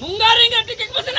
ಮುಂಗಾರಿ ಗಟ್ಟಿಗೆ ಬಸನ